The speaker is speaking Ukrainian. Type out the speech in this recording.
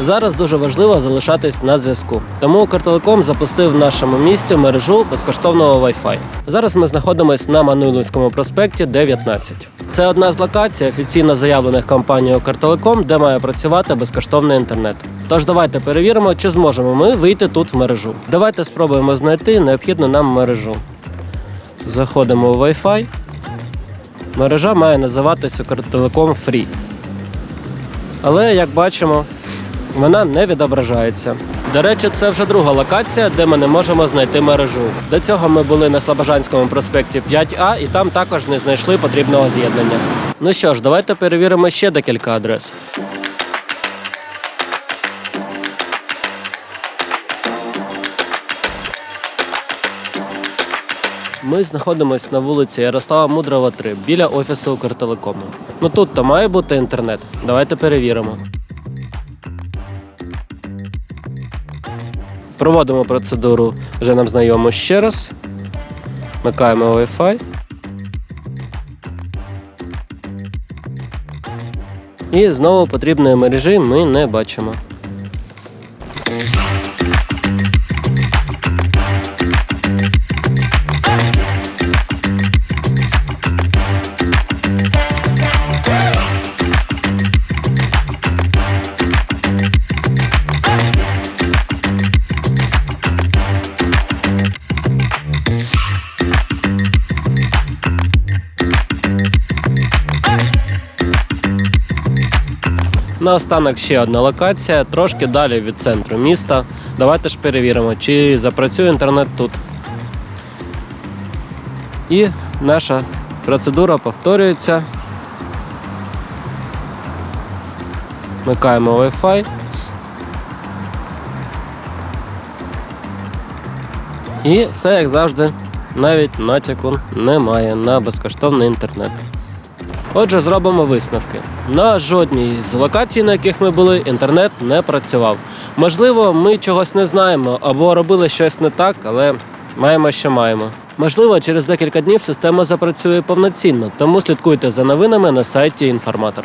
Зараз дуже важливо залишатись на зв'язку. Тому Укртелеком запустив в нашому місті мережу безкоштовного Wi-Fi. Зараз ми знаходимося на Мануйлівському проспекті 19. Це одна з локацій офіційно заявлених компанією Укртелеком, де має працювати безкоштовний інтернет. Тож давайте перевіримо, чи зможемо ми вийти тут в мережу. Давайте спробуємо знайти необхідну нам мережу. Заходимо в Wi-Fi. Мережа має називатися Укртелеком Free. Але як бачимо, вона не відображається. До речі, це вже друга локація, де ми не можемо знайти мережу. До цього ми були на Слобожанському проспекті 5А і там також не знайшли потрібного з'єднання. Ну що ж, давайте перевіримо ще декілька адрес. Ми знаходимося на вулиці Ярослава Мудрого 3 біля офісу Укртелекому. Ну тут то має бути інтернет. Давайте перевіримо. Проводимо процедуру вже нам знайому ще раз. Вмикаємо Wi-Fi. І знову потрібної мережі ми не бачимо. Наостанок ще одна локація, трошки далі від центру міста. Давайте ж перевіримо, чи запрацює інтернет тут. І наша процедура повторюється. Вмикаємо Wi-Fi. І все як завжди, навіть натяку немає на безкоштовний інтернет. Отже, зробимо висновки. На жодній з локацій, на яких ми були, інтернет не працював. Можливо, ми чогось не знаємо або робили щось не так, але маємо, що маємо. Можливо, через декілька днів система запрацює повноцінно, тому слідкуйте за новинами на сайті Інформатор.